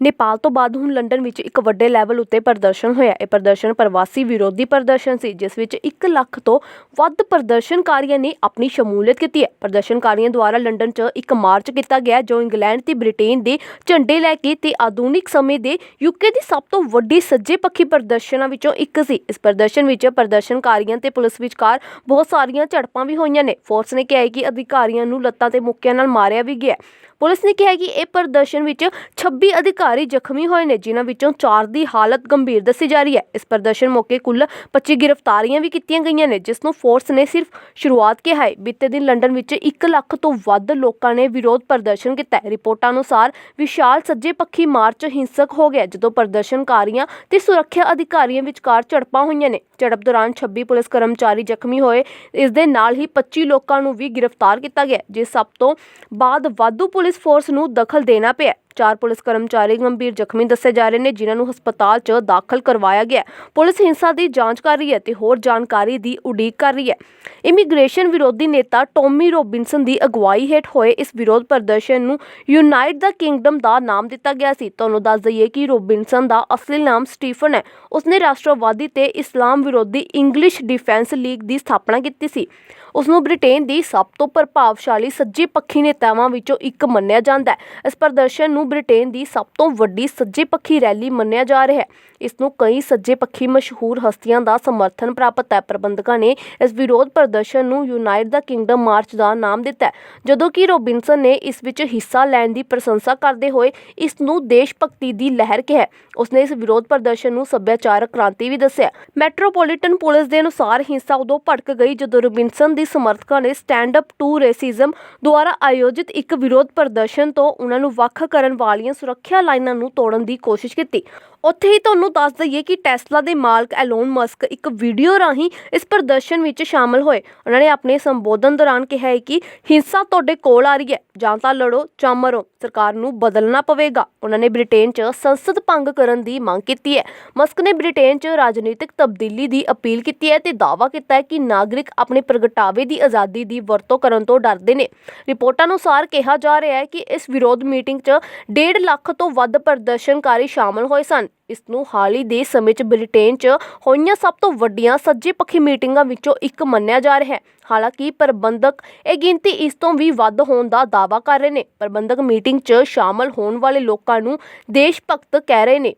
ਨੇਪਾਲ ਤੋਂ ਬਾਅਦ ਹੁਣ ਲੰਡਨ ਵਿੱਚ ਇੱਕ ਵੱਡੇ ਲੈਵਲ ਉੱਤੇ ਪ੍ਰਦਰਸ਼ਨ ਹੋਇਆ। ਇਹ ਪ੍ਰਦਰਸ਼ਨ ਪ੍ਰਵਾਸੀ ਵਿਰੋਧੀ ਪ੍ਰਦਰਸ਼ਨ ਸੀ, ਜਿਸ ਵਿੱਚ 1 ਲੱਖ ਤੋਂ ਵੱਧ ਪ੍ਰਦਰਸ਼ਨਕਾਰੀਆਂ ਨੇ ਆਪਣੀ ਸ਼ਮੂਲੀਅਤ ਕੀਤੀ ਹੈ। ਪ੍ਰਦਰਸ਼ਨਕਾਰੀਆਂ ਦੁਆਰਾ ਲੰਡਨ 'ਚ ਇੱਕ ਮਾਰਚ ਕੀਤਾ ਗਿਆ, ਜੋ ਇੰਗਲੈਂਡ ਤੇ ਬ੍ਰਿਟੇਨ ਦੇ ਝੰਡੇ ਲੈ ਕੇ ਤੇ ਆਧੁਨਿਕ ਸਮੇਂ ਦੇ ਯੂਕੇ ਦੀ ਸਭ ਤੋਂ ਵੱਡੀ ਸੱਜੇ ਪੱਖੀ ਪ੍ਰਦਰਸ਼ਨਾਂ ਵਿੱਚੋਂ ਇੱਕ ਸੀ। ਇਸ ਪ੍ਰਦਰਸ਼ਨ ਵਿੱਚ ਪ੍ਰਦਰਸ਼ਨਕਾਰੀਆਂ ਤੇ ਪੁਲਿਸ ਵਿਚਕਾਰ ਬਹੁਤ ਸਾਰੀਆਂ ਝੜਪਾਂ ਵੀ ਹੋਈਆਂ ਨੇ। ਫੋਰਸ ਨੇ ਕਿਹਾ ਕਿ ਅਧਿਕਾਰੀਆਂ ਨੂੰ ਲੱਤਾਂ ਤੇ ਮੁੱਕਿਆਂ ਨਾਲ ਮਾਰਿਆ ਵੀ ਗਿਆ। ਪੁਲਿਸ ਨੇ ਕਿਹਾ ਕਿ ਇਹ ਪ੍ਰਦਰਸ਼ਨ ਵਿੱਚ 26 ਅਧਿਕਾਰੀ ਜ਼ਖਮੀ ਹੋਏ ਨੇ, ਜਿਨ੍ਹਾਂ ਵਿੱਚੋਂ 4 ਦੀ ਹਾਲਤ ਗੰਭੀਰ ਦੱਸੀ ਜਾ ਰਹੀ ਹੈ। ਇਸ ਪ੍ਰਦਰਸ਼ਨ ਮੌਕੇ ਕੁੱਲ 25 ਗ੍ਰਿਫਤਾਰੀਆਂ ਵੀ ਕੀਤੀਆਂ ਗਈਆਂ ਨੇ, ਜਿਸ ਨੂੰ ਫੋਰਸ ਨੇ ਸਿਰਫ ਸ਼ੁਰੂਆਤ ਕਿਹਾ ਹੈ। ਬੀਤੇ ਦਿਨ ਲੰਡਨ ਵਿੱਚ 1 ਲੱਖ ਤੋਂ ਵੱਧ ਲੋਕਾਂ ਨੇ ਵਿਰੋਧ ਪ੍ਰਦਰਸ਼ਨ ਕੀਤਾ ਰਿਪੋਰਟਾਂ ਅਨੁਸਾਰ ਵਿਸ਼ਾਲ ਸੱਜੇ ਪੱਖੀ ਮਾਰਚ ਹਿੰਸਕ ਹੋ ਗਿਆ, ਜਦੋਂ ਪ੍ਰਦਰਸ਼ਨਕਾਰੀਆਂ ਤੇ ਸੁਰੱਖਿਆ ਅਧਿਕਾਰੀਆਂ ਵਿਚਕਾਰ ਝੜਪਾਂ ਹੋਈਆਂ ਨੇ। ਝੜਪ ਦੌਰਾਨ 26 ਪੁਲਿਸ ਕਰਮਚਾਰੀ ਜ਼ਖਮੀ ਹੋਏ। ਇਸ ਦੇ ਨਾਲ ਹੀ 25 ਲੋਕਾਂ ਨੂੰ ਵੀ ਗ੍ਰਿਫਤਾਰ ਕੀਤਾ ਗਿਆ ਜਿਸ ਸਭ ਤੋਂ ਬਾਅਦ ਵਾਧੂ ਪੁਲਿਸ ਫੋਰਸ ਨੂੰ ਦਖਲ ਦੇਣਾ ਪਿਆ। ਚਾਰ ਪੁਲਿਸ ਕਰਮਚਾਰੀ ਗੰਭੀਰ ਜ਼ਖਮੀ ਦੱਸੇ ਜਾ ਰਹੇ ਨੇ, ਜਿਨ੍ਹਾਂ ਨੂੰ ਹਸਪਤਾਲ 'ਚ ਦਾਖਲ ਕਰਵਾਇਆ ਗਿਆ ਪੁਲਿਸ ਹਿੰਸਾ ਦੀ ਜਾਂਚ ਕਰ ਰਹੀ ਹੈ ਤੇ ਹੋਰ ਜਾਣਕਾਰੀ ਦੀ ਉਡੀਕ ਕਰ ਰਹੀ ਹੈ। ਇਮੀਗ੍ਰੇਸ਼ਨ ਵਿਰੋਧੀ ਨੇਤਾ ਟੋਮੀ ਰੋਬਿਨਸਨ ਦੀ ਅਗਵਾਈ ਹੇਠ ਹੋਏ ਇਸ ਵਿਰੋਧ ਪ੍ਰਦਰਸ਼ਨ ਨੂੰ ਯੂਨਾਈਟ ਦਾ ਕਿੰਗਡਮ ਦਾ ਨਾਮ ਦਿੱਤਾ ਗਿਆ ਸੀ। ਤੁਹਾਨੂੰ ਦੱਸ ਦਈਏ ਕਿ ਰੋਬਿਨਸਨ ਦਾ ਅਸਲੀ ਨਾਮ ਸਟੀਫਨ ਹੈ। ਉਸਨੇ ਰਾਸ਼ਟਰਵਾਦੀ ਤੇ ਇਸਲਾਮ ਵਿਰੋਧੀ ਇੰਗਲਿਸ਼ ਡਿਫੈਂਸ ਲੀਗ ਦੀ ਸਥਾਪਨਾ ਕੀਤੀ ਸੀ। ਉਸ ਨੂੰ ਬ੍ਰਿਟੇਨ ਦੀ ਸਭ ਤੋਂ ਪ੍ਰਭਾਵਸ਼ਾਲੀ ਸੱਜੇ ਪੱਖੀ ਨੇਤਾਵਾਂ ਵਿੱਚੋਂ ਇੱਕ ਮੰਨਿਆ ਜਾਂਦਾ ਹੈ। ਇਸ ਪ੍ਰਦਰਸ਼ਨ ਨੂੰ ਬ੍ਰਿਟੇਨ ਦੀ ਸਭ ਤੋਂ ਵੱਡੀ ਸੱਜੇ ਪੱਖੀ ਰੈਲੀ ਮੰਨਿਆ ਜਾ ਰਿਹਾ ਹੈ। ਇਸ ਨੂੰ ਕਈ ਸੱਜੇ ਪੱਖੀ ਮਸ਼ਹੂਰ ਹਸਤੀਆਂ ਦਾ ਸਮਰਥਨ ਪ੍ਰਾਪਤ ਹੈ। ਪ੍ਰਬੰਧਕਾਂ ਨੇ ਇਸ ਵਿਰੋਧ ਪ੍ਰਦਰਸ਼ਨ ਨੂੰ ਯੂਨਾਈਟ ਦਾ ਕਿੰਗਡਮ ਮਾਰਚ ਦਾ ਨਾਮ ਦਿੱਤਾ ਜਦੋਂ ਕਿ ਰੋਬਿਨਸਨ ਨੇ ਇਸ ਵਿੱਚ ਹਿੱਸਾ ਲੈਣ ਦੀ ਪ੍ਰਸ਼ੰਸਾ ਕਰਦੇ ਹੋਏ ਇਸ ਨੂੰ ਦੇਸ਼ ਭਗਤੀ ਦੀ ਲਹਿਰ ਕਿਹਾ ਉਸਨੇ ਇਸ ਵਿਰੋਧ ਪ੍ਰਦਰਸ਼ਨ ਨੂੰ ਸੱਭਿਆਚਾਰਕ ਕ੍ਰਾਂਤੀ ਵੀ ਦੱਸਿਆ ਮੈਟਰੋਪੋਲੀਟਨ ਪੁਲਿਸ ਦੇ ਅਨੁਸਾਰ ਹਿੰਸਾ ਉਦੋਂ ਭੜਕ ਗਈ ਜਦੋਂ ਰੋਬਿਨਸਨ ਦੀ ਸਮਰਥਕਾਂ ਨੇ ਸਟੈਂਡ ਅਪ ਟੂ ਰੇਸਿਜ਼ਮ ਦੁਆਰਾ ਆਯੋਜਿਤ ਇੱਕ ਵਿਰੋਧ ਪ੍ਰਦਰਸ਼ਨ ਤੋਂ ਉਹਨਾਂ ਨੂੰ ਵੱਖ ਕਰਨ ਵਾਲੀਆਂ ਸੁਰੱਖਿਆ ਲਾਈਨਾਂ ਨੂੰ ਤੋੜਨ ਦੀ ਕੋਸ਼ਿਸ਼ ਕੀਤੀ। ਉੱਥੇ ਹੀ ਤੁਹਾਨੂੰ ਦੱਸ ਦਈਏ ਕਿ ਟੈਸਲਾ ਦੇ ਮਾਲਕ ਐਲੋਨ ਮਸਕ ਇੱਕ ਵੀਡੀਓ ਰਾਹੀਂ ਇਸ ਪ੍ਰਦਰਸ਼ਨ ਵਿੱਚ ਸ਼ਾਮਲ ਹੋਏ। ਉਹਨਾਂ ਨੇ ਆਪਣੇ ਸੰਬੋਧਨ ਦੌਰਾਨ ਕਿਹਾ ਹੈ ਕਿ ਹਿੰਸਾ ਤੁਹਾਡੇ ਕੋਲ ਆ ਰਹੀ ਹੈ, ਜਾਂ ਤਾਂ ਲੜੋ ਜਾਂ ਮਰੋ, ਸਰਕਾਰ ਨੂੰ ਬਦਲਣਾ ਪਵੇਗਾ। ਉਹਨਾਂ ਨੇ ਬ੍ਰਿਟੇਨ 'ਚ ਸੰਸਦ ਭੰਗ ਕਰਨ ਦੀ ਮੰਗ ਕੀਤੀ ਹੈ। ਮਸਕ ਨੇ ਬ੍ਰਿਟੇਨ 'ਚ ਰਾਜਨੀਤਿਕ ਤਬਦੀਲੀ ਦੀ ਅਪੀਲ ਕੀਤੀ ਹੈ ਤੇ ਦਾਅਵਾ ਕੀਤਾ ਹੈ ਕਿ ਨਾਗਰਿਕ ਆਪਣੇ ਪ੍ਰਗਟਾਵੇ ਦੀ ਆਜ਼ਾਦੀ ਦੀ ਵਰਤੋਂ ਕਰਨ ਤੋਂ ਡਰਦੇ ਨੇ। ਰਿਪੋਰਟਾਂ ਅਨੁਸਾਰ ਕਿਹਾ ਜਾ ਰਿਹਾ ਹੈ ਕਿ ਇਸ ਵਿਰੋਧ ਮੀਟਿੰਗ 'ਚ ਡੇਢ ਲੱਖ ਤੋਂ ਵੱਧ ਪ੍ਰਦਰਸ਼ਨਕਾਰੀ ਸ਼ਾਮਲ ਹੋਏ ਸਨ। ਇਸ ਨੂੰ ਹਾਲ ਹੀ ਦੇ ਸਮੇਂ 'ਚ ਬ੍ਰਿਟੇਨ 'ਚ ਹੋਈਆਂ ਸਭ ਤੋਂ ਵੱਡੀਆਂ ਸੱਜੇ ਪੱਖੀ ਮੀਟਿੰਗਾਂ ਵਿੱਚੋਂ ਇੱਕ ਮੰਨਿਆ ਜਾ ਰਿਹਾ ਹੈ। ਹਾਲਾਂਕਿ ਪ੍ਰਬੰਧਕ ਇਹ ਗਿਣਤੀ ਇਸ ਤੋਂ ਵੀ ਵੱਧ ਹੋਣ ਦਾ ਦਾਅਵਾ ਕਰ ਰਹੇ ਨੇ। ਪ੍ਰਬੰਧਕ ਮੀਟਿੰਗ 'ਚ ਸ਼ਾਮਲ ਹੋਣ ਵਾਲੇ ਲੋਕਾਂ ਨੂੰ ਦੇਸ਼ ਭਗਤ ਕਹਿ ਰਹੇ ਨੇ।